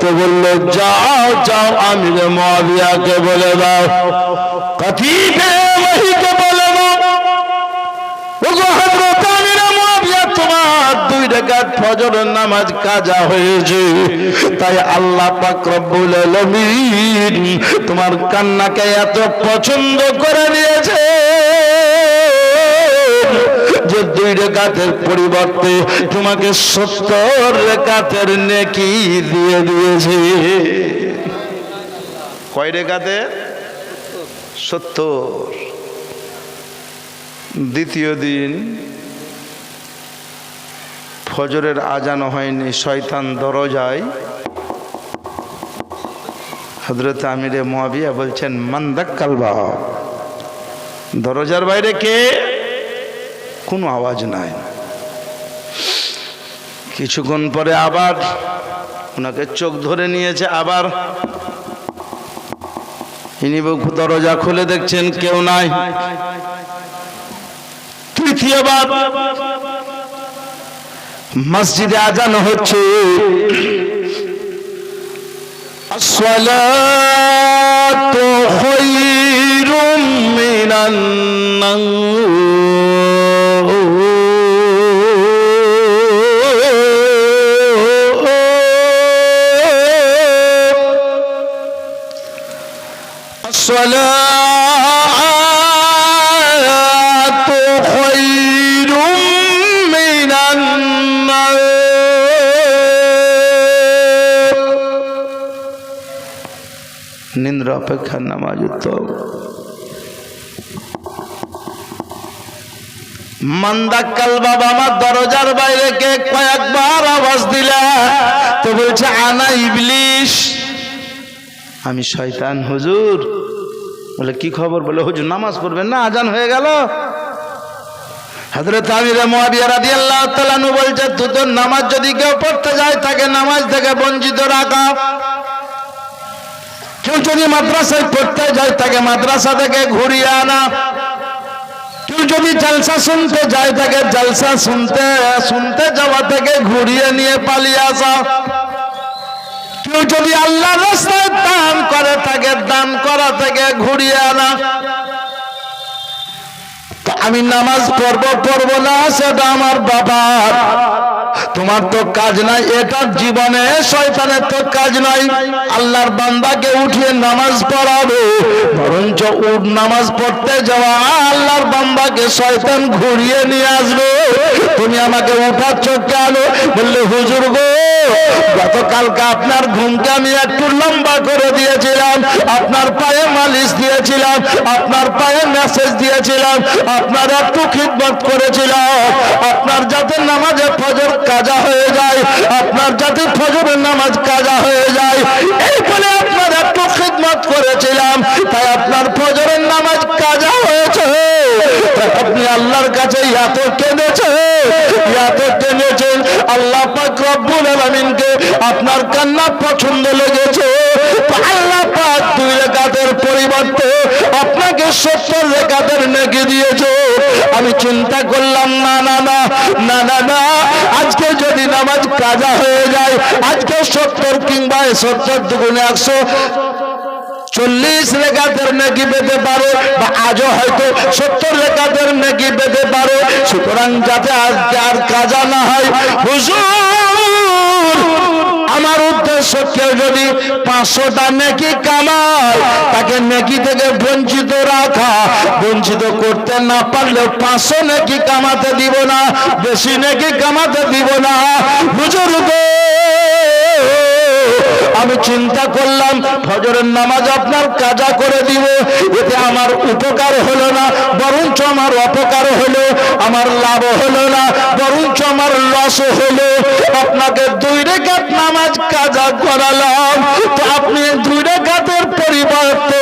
তো বলল, যাও যাও আমির মহাবিয়াকে বলে দাও। ওহিকে বলে নামাজ কাজা হয়েছে। তাই আল্লাহ তোমার কান্নাকে এত পছন্দ করে দিয়েছে। যে দুই রেখাতের পরিবর্তে তোমাকে সত্তর রেখাতের নেকি দিয়ে দিয়েছে। কয় রেখাতে? সত্তর। দ্বিতীয় দিন ফজরের আজানো হয়নি, শয়তান দরজায়। হজরত আমিরে মহাবিয়া বলছেন মান্দাক্কাল বাবা দরজার বাইরে কে? কোনো আওয়াজ নাই কিছুক্ষণ পরে আবার ওনাকে চোখ ধরে নিয়েছে আবার ইনি দরজা খুলে দেখছেন কেউ নাই তৃতীয়বার মসজিদে আজানো হচ্ছে আসসালাতু খায়রুম মিনান الصلاة অপেক্ষার নামাজ উত্তম মান্দাক্কাল বাবা আমার দরজার বাইরে কে কয়েকবার আওয়াজ দিলা, তো বলছে, আনা ইবলিশ। আমি শয়তান, হুজুর। বলে, কি খবর? বলে, হুজুর, নামাজ পড়বেন না, আজান হয়ে গেল। হজরত আমির মুয়াবিয়া রাদিয়াল্লাহু তাআলা নু বলছে তো নামাজ যদি কেউ পড়তে যায়, তাকে নামাজ থেকে বঞ্চিত রাখা। কেউ যদি মাদ্রাসায় পড়তে যায়, তাকে মাদ্রাসা থেকে ঘুরিয়ে আনা। কেউ যদি জলসা শুনতে যায়, তাকে জালসা শুনতে শুনতে যাওয়া থেকে ঘুরিয়ে নিয়ে পালিয়ে আসা। কেউ যদি আল্লাহ রাস্তায় দান করে, তাকে দান করা থেকে ঘুরিয়ে আনা। আমি নামাজ পড়ব পড়ব না, সেটা আমার বাবার। তোমার তো কাজ নাই এটার জীবনে শয়তানের তো কাজ নাই। আল্লাহর বান্দাকে উঠিয়ে নামাজ পড়াবে, বরঞ্চ উঠ নামাজ পড়তে যাওয়া, আল্লাহর বান্দাকে শয়তান ঘুরিয়ে নিয়ে আসবে। তুমি আমাকে উঠাচ্ছ কেন বললে, হুজুর গো, গতকালকে আপনার ঘুমকে আমি একটু লম্বা করে দিয়েছিলাম, আপনার পায়ে মালিশ দিয়েছিলাম, আপনার পায়ে মেসেজ দিয়েছিলাম আপনার একটু খিদমত করেছিলাম। আপনার যাতে নামাজে ফজর কাজা হয়ে যায়। আপনার যাতে ফজরের নামাজ কাজা হয়ে যায়। এই বলে আপনার একটু খিদমত করেছিলাম। তাই আপনার ফজরের নামাজ কাজা হয়েছে। আপনি আল্লাহর কাছে এত কেঁদেছে এত কেঁদেছেন আল্লাহ পাক রব্বুল আলামিনকে আপনার কান্না পছন্দ লেগেছে। আল্লাহ পাক দুই রেখাতের পরিবর্তে আপনাকে সত্তর রেখাতের নেকি দিয়েছে। আমি চিন্তা করলাম, না না না না না না, আজকে যদি নামাজ কাজা হয়ে যায়, আজকে সত্তর কিংবা সত্তর দুগুণে একশো চল্লিশ রেখাতের নাকি পেতে পারে, বা আজও হয়তো সত্তর রেখাতের নাকি পেতে পারে। সুতরাং যাতে আজকে আর কাজা না হয়, হুজুর, আমার উদ্দেশ্য কেউ যদি পাঁচশোটা নেকি কামায়, তাকে নেকি থেকে বঞ্চিত রাখা। বঞ্চিত করতে না পারলেও পাঁচশো নেকি কামাতে দিব না, বেশি নেকি কামাতে দিব না। করলাম, ফজরের নামাজ আপনার কাজা করে দিব। এতে আমার উপকার হলো না, বরঞ্চ আমার অপকার হলো, আমার লাভ হলো না, বরঞ্চ আমার লস হলো। আপনাকে দুই রেখাত নামাজ কাজা করালাম। তো আপনি দুই রেখাতের পরিবর্তে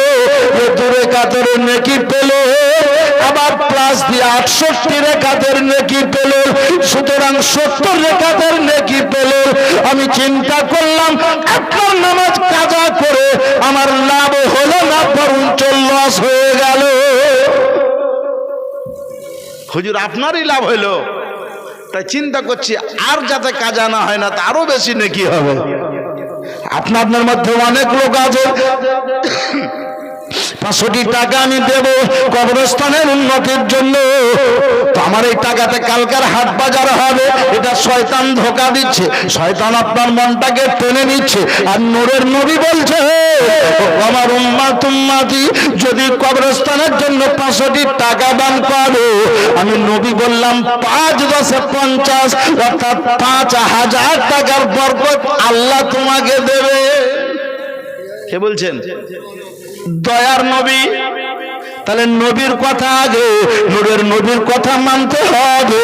এ দু রেখাতের নেকি পেলে আবার প্লাস দিয়ে আটষট্টি রেখাতের নেকি পেল সুতরাং সত্তর রেখাতের নেকি পেল আমি চিন্তা করলাম আপনার নামাজ কাজা করে আমার লাভ হলো না বরঞ্চ লস হয়ে গেল। হুজুর আপনারই লাভ হইল তাই চিন্তা করছি আর যাতে কাজা না হয় না তারও বেশি নাকি হবে। আপনার আপনার মধ্যে অনেক লোক আছে পাঁচশোটি টাকা আমি দেব কবরস্থানের উন্নতির জন্য। আমার এই টাকাতে কালকার হাট বাজার হবে, এটা শয়তান ধোকা দিচ্ছে। শয়তান আপনার মনটাকে টেনে নিচ্ছে। আর নূরের নবী বলছে আমার উম্মা তুম্মাতি যদি কবরস্থানের জন্য পাঁচশোটি টাকা দান করো আমি নবী বললাম, পাঁচ দশে পঞ্চাশ, অর্থাৎ পাঁচ হাজার টাকার বরকত আল্লাহ তোমাকে দেবে। কে বলছেন? দয়ার নবী। তাহলে নবীর কথা আগে, নূরের নবীর কথা মানতে হবে।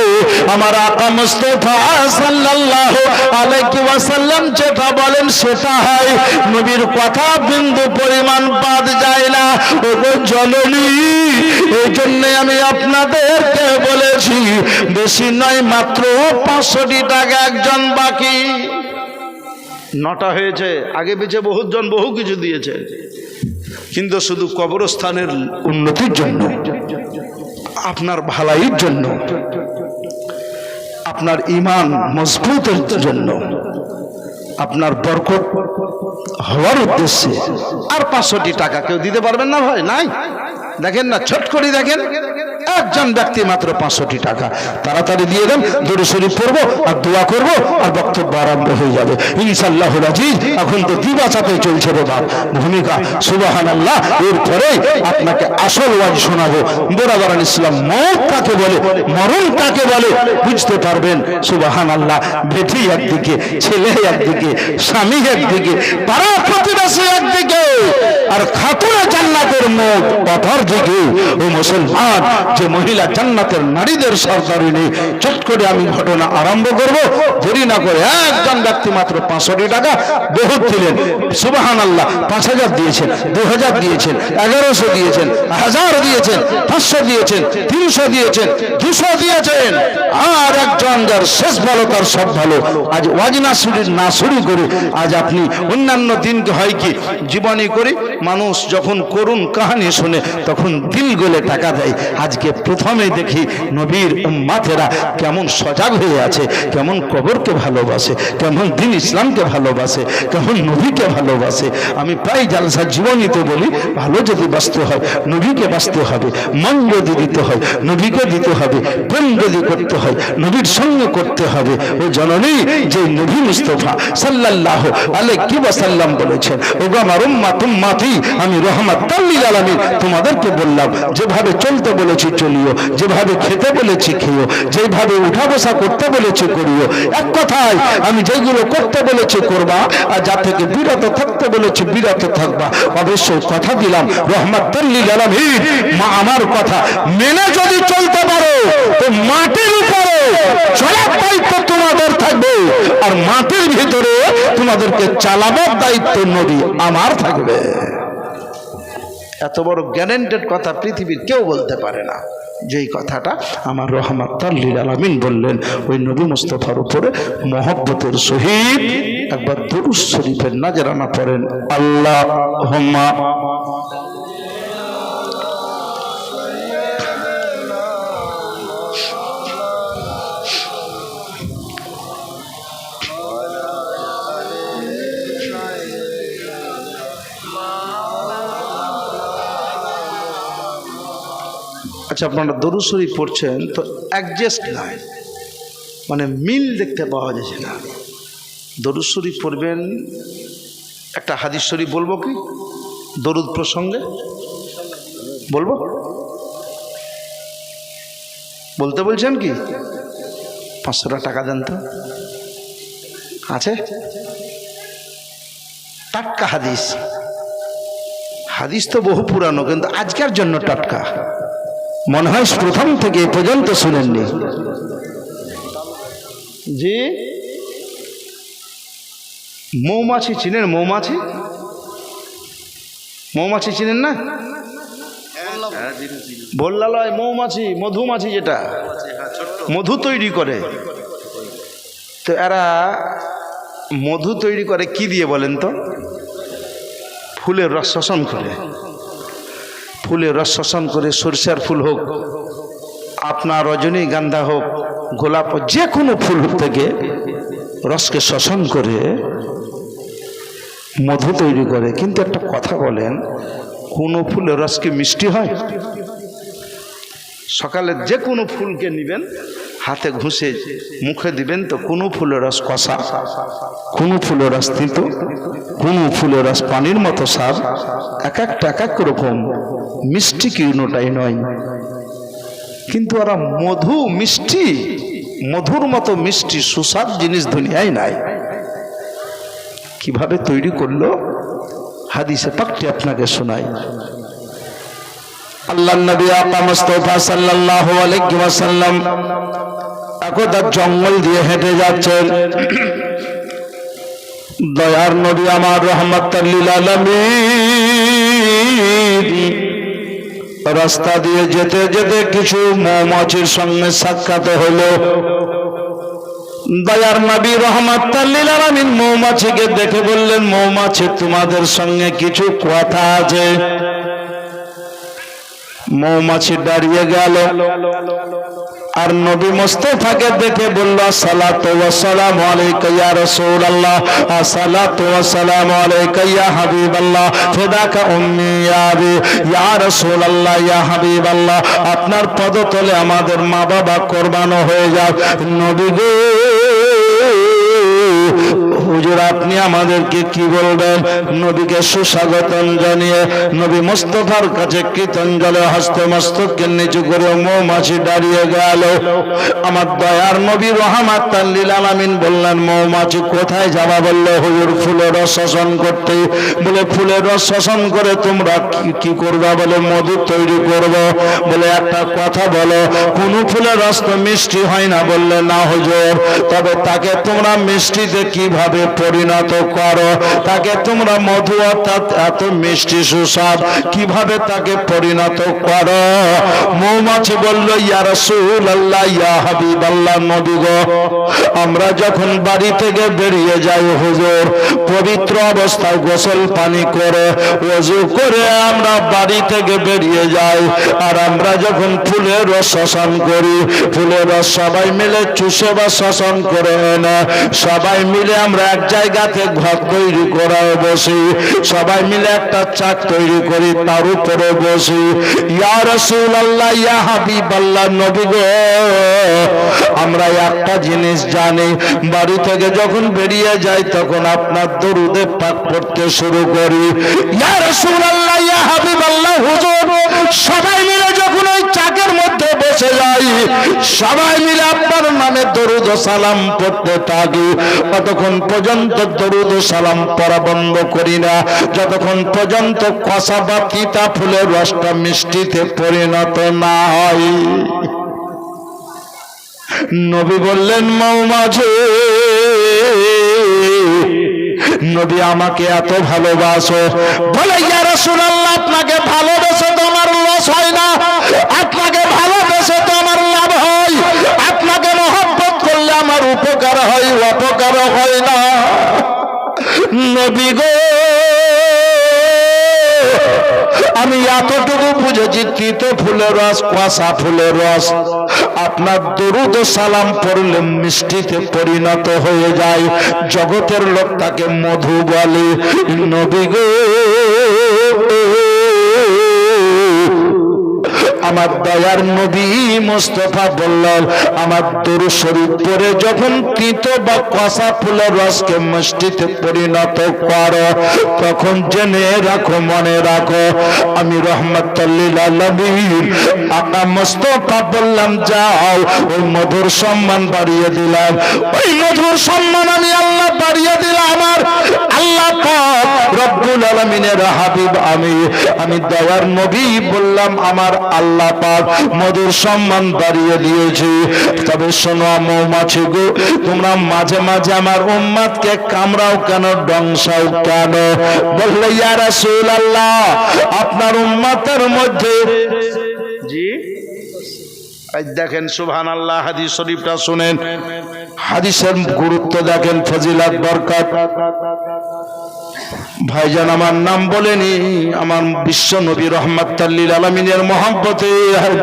আমার আকা মুস্তফা সাল্লাল্লাহু আলাইহি ওয়াসাল্লাম যেটা বলেন সেটা হয়, নবীর কথা বিন্দু পরিমাণ বাদ যায় না। ওগো জননী এই জন্য আমি আপনাদেরকে বলেছি, বেশি নয় মাত্র পাঁচশোটি টাকা একজন বাকি। নটা হয়েছে, আগে পিছে বহুজন বহু কিছু দিয়েছে। কিন্তু শুধু কবরস্থানের উন্নতির জন্য, আপনার ভালাইয়ের জন্য, আপনার ইমান মজবুতের জন্য, আপনার বরকত হওয়ার উদ্দেশ্যে আর পাঁচশোটি টাকা কেউ দিতে পারবেন না ভাই? নাই? দেখেন না, ছট করে দেখেন। একজন ব্যক্তি মাত্র পাঁচশোটি টাকা। তাড়াতাড়ি দিয়ে দেন, দূরে শরীফ পড়ব আর দোয়া করব আর বক্তব্য আরম্ভ হয়ে যাবে। ইনশাল্লাহ রাজিজ, এখন তো দিবাচাতে চলছে রে বাপ। ভূমিকা সুবাহান আল্লাহ এরপরে আপনাকে আসল ওয়াজ শোনাবো। বোরাবারান ইসলাম মত কাকে বলে, মরণ কাকে বলে, বুঝতে পারবেন? সুবাহান আল্লাহ বেটি একদিকে, ছেলে একদিকে, স্বামী একদিকে, পাড়া প্রতিবেশী একদিকে, আর খাতুনে জান্নাতের মুখ অপর দিকে। ও মুসলমান যে মহিলা জান্নাতের নারীদের সরকারিনী চট করে আমি ঘটনা আরম্ভ করব। দেরি না করে একজন ব্যক্তি মাত্র পাঁচশোটি টাকা বহুত দিলেন। সুবাহান আল্লাহ পাঁচ হাজার দিয়েছেন দু হাজার দিয়েছেন, এগারোশো দিয়েছেন, হাজার দিয়েছেন, পাঁচশো দিয়েছেন, তিনশো দিয়েছেন, দুশো দিয়েছেন। আর একজন যার শেষ ভালো, তার সব ভালো। আজ ওয়াজ না শুরু না শুরু করে, আজ আপনি অন্যান্য দিনকে হয় কি, জীবনী করে, মানুষ যখন করুন কাহানি শুনে, তখন দিল গলে টাকা দেয়। আজকে প্রথমে দেখি নবীর উম্মাতেরা কেমন সজাগ হয়ে আছে, কেমন কবরকে ভালোবাসে, কেমন দিন ইসলামকে ভালোবাসে, কেমন নবীকে ভালোবাসে। আমি প্রায় জালসা জীবনীতে বলি, ভালো যদি বাঁচতে হয়, নবীকে বাঁচতে হবে, মন যদি দিতে হয়, নবীকে দিতে হবে, প্রেম যদি করতে হয়, নবীর সঙ্গে করতে হবে। ও জননী, যে নবী মুস্তফা সাল্লাল্লাহু আলাইহি ওয়াসাল্লাম বলেছেন ও আমার উম্মা তুম্মাতি আমি রহমত তোমাদেরকে বললাম, যেভাবে চলতে বলেছি চলিও, যেভাবে খেতে বলেছি খেও যেভাবে উঠা বসা করতে বলেছি করিও। এক কথায়, আমি যেগুলো করতে বলেছি করবা, আর যা থেকে বিরত থাকতে বলেছি বিরত থাকবা। অবশ্যই কথা দিলাম রহমত তাল্লিল আলামিন। মা, আমার কথা মেনে যদি চলতে পারো, তো মাটির উপরে চলার দায়িত্ব তোমাদের থাকবে, আর মাটির ভিতরে তোমাদেরকে চালাবার দায়িত্ব নবী আমার থাকবে। এত বড় গ্যারেন্টেড কথা পৃথিবীর কেউ বলতে পারে না। যেই কথাটা আমার রহমত তাল্লিল আলামিন বললেন, ওই নবী মুস্তফার উপরে মহব্বতের সহিত একবার দরুজ শরীফের নাজেরানা পড়েন আল্লাহ আচ্ছা আপনারা দরুদ শরীফ পড়ছেন তো অ্যাডজাস্ট নাই মানে মিল দেখতে পাওয়া যাচ্ছে না। দরুদ শরীফ পড়বেন একটা হাদিস শরীফ বলব কি? দরুদ প্রসঙ্গে বলব? বলতে বলছেন কি? পাঁচশোটা টাকা দেন তো। আছে? টাটকা হাদিস। হাদিস তো বহু পুরানো কিন্তু আজকের জন্য টাটকা। মনে হয় প্রথম থেকে পর্যন্ত শুনেননি। জি। মৌমাছি চিনেন? মৌমাছি? মৌমাছি চিনেন না? বললালয় মৌমাছি, মধুমাছি যেটা, মধু তৈরি করে। তো এরা মধু তৈরি করে কি দিয়ে বলেন তো? ফুলের রস শোষণ করে। ফুলের রস শোষণ করে সরষার ফুল হোক, আপনার রজনীগন্ধা হোক, গোলাপ যে কোনো ফুল থেকে রসকে শোষণ করে মধু তৈরি করে। কিন্তু একটা কথা বলেন, কোনো ফুলের রসকে মিষ্টি হয়? সকালে যে কোনো ফুলকে নেবেন হাতে ঘুষে মুখে দিবেন তো, কোনো ফুলের রস কষা, কোনো ফুলের রস তিত, কোনো ফুলের রস পানির মতো সার এক একটা এক এক রকম মিষ্টি কিনোটাই নয়। কিন্তু ওরা মধু মিষ্টি, মধুর মতো মিষ্টি, সুস্বাদ জিনিস দুনিয়ায় নাই। কীভাবে তৈরি করল? হাদিসে পাকটি আপনাকে শোনাই। আল্লাহ নবী আপা মুস্তাফা সাল্লাল্লাহু আলাইহি ওয়াসাল্লাম একদা জঙ্গল দিয়ে হেঁটে যাচ্ছেন। দয়ার নবী আমার রহমাতুল লিল রাস্তা দিয়ে যেতে যেতে কিছু মৌমাছির সঙ্গে সাক্ষাৎ হলো। দয়ার নবী রহমাতুল আলামিন মৌমাছিকে দেখে বললেন, মৌমাছি, তোমাদের সঙ্গে কিছু কথা আছে। মৌমাছি দাঁড়িয়ে গেল। আর নবী মুস্তাফাকে দেখে বলল সালাতু ওয়া সালাম আলাইকা ইয়া রাসূলুল্লাহ সালাতু ওয়া সালাম আলাইকা ইয়া হাবিবাল্লাহ, ফিদাকা উম্মি ইয়া আবি, ইয়া রাসূলুল্লাহ, ইয়া হাবিবাল্লাহ, আপনার পদতলে আমাদের মা বাবা কোরবানো হয়ে যাক। নবী গো হুজুর, আপনি আমাদেরকে কি বলবেন? নবীকে সুস্বাগতম জানিয়ে নবী মোস্তফার কাছে কীর্তঞ্জলে হস্তে মস্তককে নিচু করে মৌমাছি দাঁড়িয়ে গেল। আমার দয়ার নবী রহমাত তাল্লিল আলামিন বললেন, মৌমাছি কোথায় যাবা বললে? হুজুর, ফুলের রস শোষণ করতে। বলে, ফুলের রস শোষণ করে তোমরা কি করবা বলে, মধু তৈরি করব। বলে, একটা কথা বলো, কোন ফুলের রস তো মিষ্টি হয় না বললে না হুজুর। তবে তাকে তোমরা মিষ্টিতে কীভাবে পরিণত করো। তাকে তোমরা মধু অর্থাৎ এত মিষ্টি সুস্বাদ কীভাবে তাকে পরিণত করো? মৌমাছি বলল, ইয়া রাসূল আল্লাহ ইয়া হাবিব আল্লাহ নবী গো, আমরা যখন বাড়ি থেকে বেরিয়ে যাই, হুজুর, পবিত্র অবস্থায় গোসল পানি করে ওযু করে আমরা বাড়ি থেকে বেরিয়ে যাই। আর আমরা যখন ফুলের রস শোষণ করি, ফুলের রস সবাই মিলে চুষে বা শোষণ করে না সবাই মিলে আমরা এক জায়গাতে ঘর তৈরি করে বসি। সবাই মিলে একটা চাক তৈরি করি, তার উপরে বসি। ইয়া ইয়া হাবিবাল্লাহ, নবী গো, আমরা একটা জিনিস জানি, বাড়ি থেকে যখন বেরিয়ে যাই, তখন আপনার দরুদে পাক পড়তে শুরু করি। ইয়া ইয়া হাবিবাল্লাহ, হুজুর, সবাই মিলে যখন ওই চাকের বসে যাই। সবাই মিলে আপনার নামে দরুদ সালাম পড়তে থাকি। ততক্ষণ পর্যন্ত দরুদ সালাম পড়া বন্ধ করি না, যতক্ষণ পর্যন্ত কষা বা তিতা ফুলের রসটা মিষ্টিতে পরিণত না হয়। নবী বললেন মৌমাঝে নবী আমাকে এত ভালোবাসো। বলে, ইয়া রাসূলুল্লাহ, আপনাকে ভালোবাসো তো আমার লস হয় না আপনাকে ভালোবেসে তো আমার লাভ হয় আপনাকে মহব্বত করলে আমার উপকার হয় অপকার হয় না। নবী গো, আমি এতটুকু বুঝেছি, তিতো ফুলের রস কুয়াশা ফুলের রস। আপনার দরুদ সালাম পড়লে মিষ্টিতে পরিণত হয়ে যায়। জগতের লোক তাকে মধু বলে, নবী গো। আমার দয়ার নবী মোস্তফা বললেন আমার দরু শরীফ পরে যখন তিত বা কষা ফুলের রসকে মিষ্টিতে পরিণত করো, তখন জেনে রাখো, মনে রাখো, আমি বললাম, যাও, ওই মধুর সম্মান বাড়িয়ে দিলাম। ওই মধুর সম্মান আমি আল্লাহ বাড়িয়ে দিলাম, আমার আল্লাহ রব্বুল আলমিনের হাবিব আমি। আমি দয়ার নবী বললাম, আমার আল্লাহ পাক মধুর সম্মান বাড়িয়ে দিয়েছি। তবে শোনো মৌমাছি গো তোমরা মাঝে মাঝে আমার উম্মাদকে কামড়াও কেন ডংসাও কেন? বললে ইয়া রাসূলুল্লাহ আপনার উম্মাতের মধ্যে জি। এই দেখেন সুবহান আল্লাহ হাদিস শরীফটা শুনেন। হাদিসের গুরুত্ব দেখেন ফজিলাত বরকত। ভাইজান, আমার নাম বলেনি, আমার বিশ্ব নবী রহমাত্তাল্লিল আলমিনের মহাব্বতে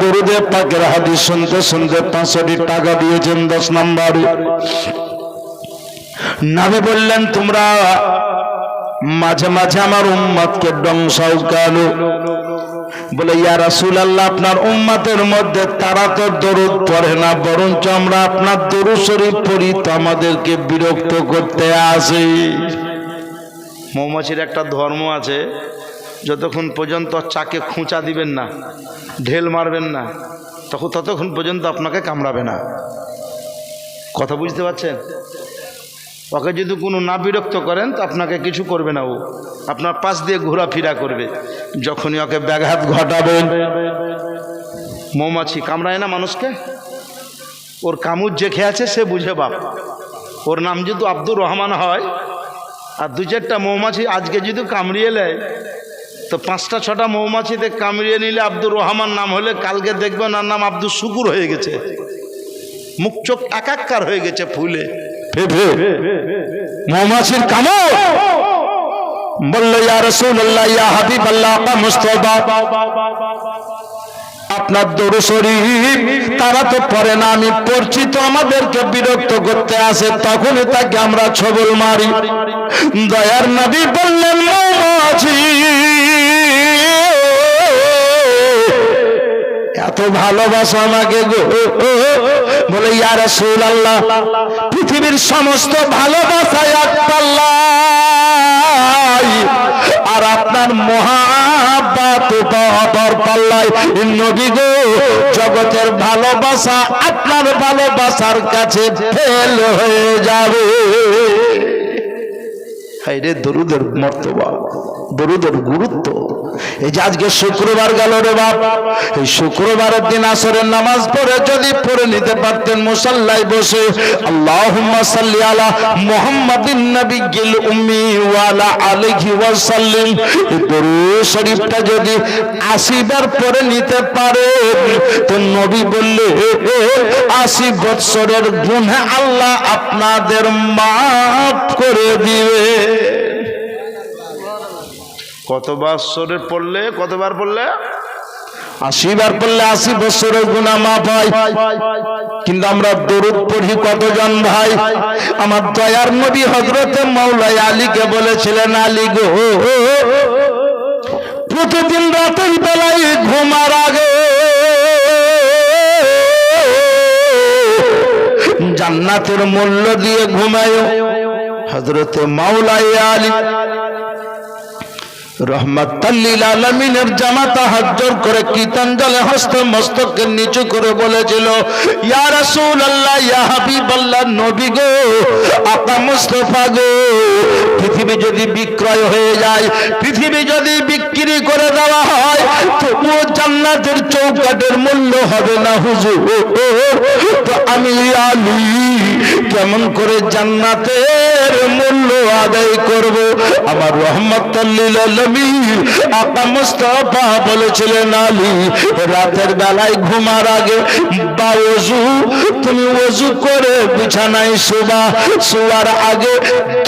গুরুদেব পাকের হাদিস শুনতে শুনতে পাঁচশোটি টাকা দিয়েছেন দশ নম্বরে। নামে বললেন, তোমরা মাঝে মাঝে আমার উম্মতকে ডংসাও কালো বলে, ইয়া রাসূল আল্লাহ আপনার উম্মতের মধ্যে তারা তো দরুদ পড়ে না, বরঞ্চ আমরা আপনার দরুদ শরীফ পড়ি তো আমাদেরকে বিরক্ত করতে আসে। মৌমাছির একটা ধর্ম আছে, যতক্ষণ পর্যন্ত চাকে খুঁচা দিবেন না, ঢেল মারবেন না তখন ততক্ষণ পর্যন্ত আপনাকে কামড়াবে না। কথা বুঝতে পারছেন? ওকে যদি কোনো না বিরক্ত করেন, তো আপনাকে কিছু করবে না ও। আপনার পাশ দিয়ে ঘোরাফেরা করবে, যখনই ওকে ব্যাঘাত ঘটাবেন মৌমাছি কামড়ায় না মানুষকে? ওর কামুর যে খেয়ে আছে, সে বুঝে বাপ। ওর নাম যদি আব্দুর রহমান হয় আর দু চারটা মৌমাছি আজকে যদি কামড়িয়ে নেয়, তো পাঁচটা, ছটা মৌমাছিতে কামড়িয়ে নিলে আব্দুর রহমান নাম হলে কালকে দেখবেন ওর নাম আব্দুল শুকুর হয়ে গেছে। মুখ চোখ একাকার হয়ে গেছে ফুলে। মৌমাছির কামড়! বলল, ইয়া রাসূলুল্লাহ, ইয়া হাবিবাল্লাহ আপা মুস্তাফা। আপনার দরু শরীফ, তারা তো পড়ে না, আমি পড়ছি তো আমাদেরকে বিরক্ত করতে আসে, তখনই তাকে আমরা ছবল মারি। দয়ার নবী বললেন এত ভালোবাসো আমাকে গো। বলে, ইয়া রাসূল আল্লাহ পৃথিবীর সমস্ত ভালোবাসা এক পাল্লাই আর আপনার মহাব্বাত বাবার পাল্লাই। নবী গো, জগতের ভালোবাসা আপনার ভালোবাসার কাছে ফেল হয়ে যাবে। হাইরে দরুদের মর্তবা, দরুদের গুরুত্ব। এই যে আজকে শুক্রবার গেল রে বাপ। এই শুক্রবারের দিন আসরের নামাজ পড়ে যদি পড়ে নিতে পারতেন মুসাল্লাই বসে, আল্লাহুম্মা সাল্লি আলা মুহাম্মাদিন নাবিয়্যিল উম্মি ওয়া আলা আলিহি ওয়া সাল্লিম। এই দরুদ শরীফটা যদি 80 বার পড়ে নিতে পারে, তো নবী বললে 80 বছরের গুনাহ আল্লাহ আপনাদের মাফ করে দিবে। কতবার সরের পড়লে কতবার পড়লে আশি বার পড়লে আশি বছরের গুণা হয় কিন্তু আমরা দরুদ পড়ি কতজন ভাই আমার দয়ার নবী হজরতে মৌলাই আলীকে বলেছিলেন আলী গো প্রতিদিন রাতের বেলায় ঘুমার আগে জান্নাতের মূল্য দিয়ে ঘুমায় হজরতে মাওলাই আলী রহমাতাল্লিল আলমিনের জামাতা হাজ্জর করে কীর্তনজলে হস্ত নিচু করে বলেছিল মুস্তাফা গো, পৃথিবী যদি বিক্রয় হয়ে যায়, পৃথিবী যদি বিক্রি করে দেওয়া হয়, তবুও জান্নাতের চৌকাটের মূল্য হবে না হুজুর। তো আমি আলী কেমন করে জান্নাতের মূল্য আদায় করব? আমার রহমতুল্লিল আলমীর আপা মুস্তফা বলেছিলেন আলী, রাতের বেলায় ঘুমার আগে বা ওজু তুমি ওজু করে বিছানায় শোবা। শোয়ার আগে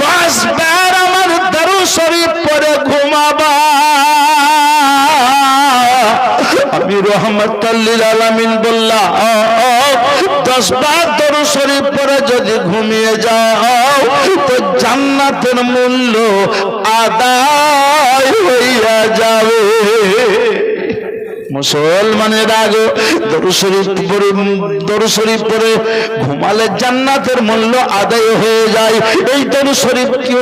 দশ বার আমার দারু শরীফ পরে ঘুমাবা। যদি ঘুমিয়ে যাও তো জান্নাতের মূল্য আদায় হইয়া যাবে। মুসলমানের আগে দরু শরীফ পরে, দরু শরীফ পরে ঘুমালে জান্নাতের মূল্য আদায় হয়ে যায়। এই দরু শরীফ কি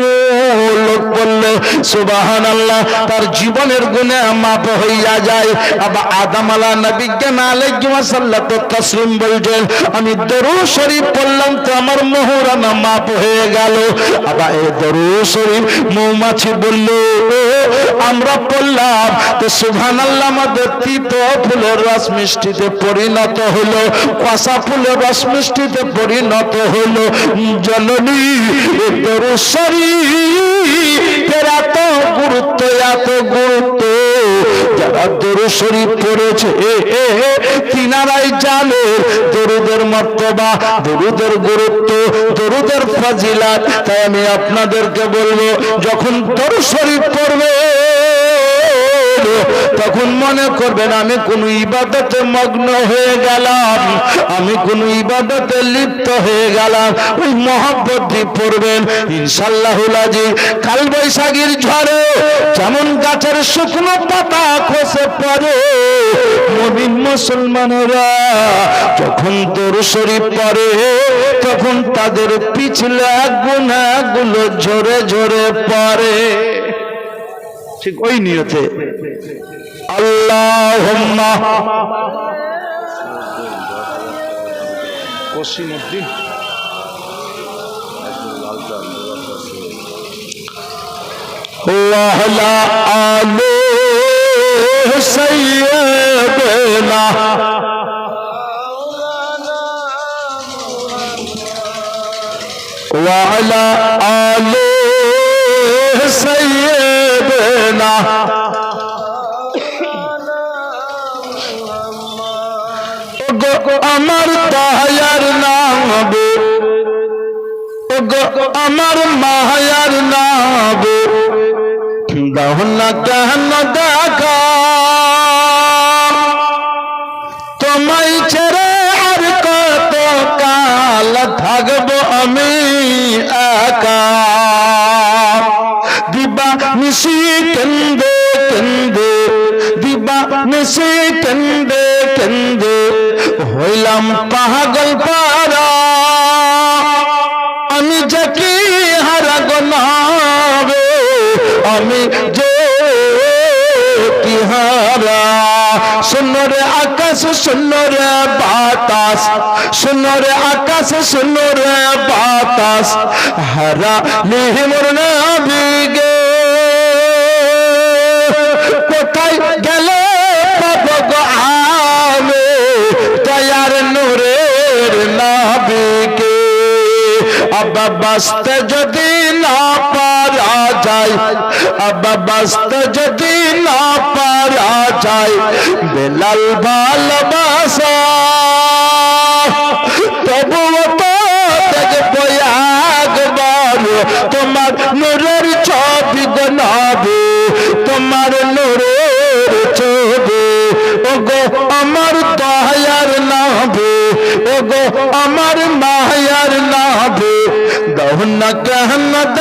লোক বললে সুবাহান আল্লাহ তার জীবনের গুণে মাপ হইয়া যায়। আবার আদাম আলা নবিজ্ঞান আলাইসাল্লাহ তো তসলিম বলছেন আমি দরু শরীফ পড়লাম তো আমার মোহরানা মাপ হয়ে গেল। আবার এই দরু শরীফ মৌমাছি বলল আমরা পড়লাম। তো সুবহান আল্লাহ আমাদের ফুলের রস মিষ্টিতে পরিণত হলো কষা ফুলের রস মিষ্টিতে পরিণত হলো জননী এত গুরুত্ব এত গুরুত্ব, যারা দরু শরীফ পড়েছে তিনারাই জানে, দরুদের মর্তবা, দরুদের গুরুত্ব, দরুদের ফাজিলাত। তাই আমি আপনাদেরকে বলব, যখন দরু শরীফ পড়বে তখন মনে করবেন আমি কোন ইবাদতে মগ্ন হয়ে গেলাম। আমি কোন ইবাদতে লিপ্ত হয়ে গেলাম। ওই মহব্বত দিয়ে পড়বেন ইনশাল্লাহুল কাল বৈশাখীর ঝড়ে যেমন গাছের শুকনো পাতা খসে পড়ে নবীন মুসলমানেরা যখন তোর শরীফ পড়ে, তখন তাদের পিছলে গুণাগুলো ঝরে ঝরে পড়ে। ঠিক ওই নিয়তে আল্লাহ কসিমুদ্দিন وعلى آل سيدنا وعلى آل ওগো আমার তাহার নাম ওগো আমার মাহার নাম দাও না কেন দেখা সুন্দরে আকাশ, সুন্দরে বাতাস, হারা লিহিমর নাবিগে কোথায় গেলে পাবো গো আমি? তয়ার নূরের নাবিকে আব্বা বাস্তে যদি না পারা যায়, আব্বা বাস্তে যদি না পারা যায়, বেলাল ভালোবাসা আমার মায়ার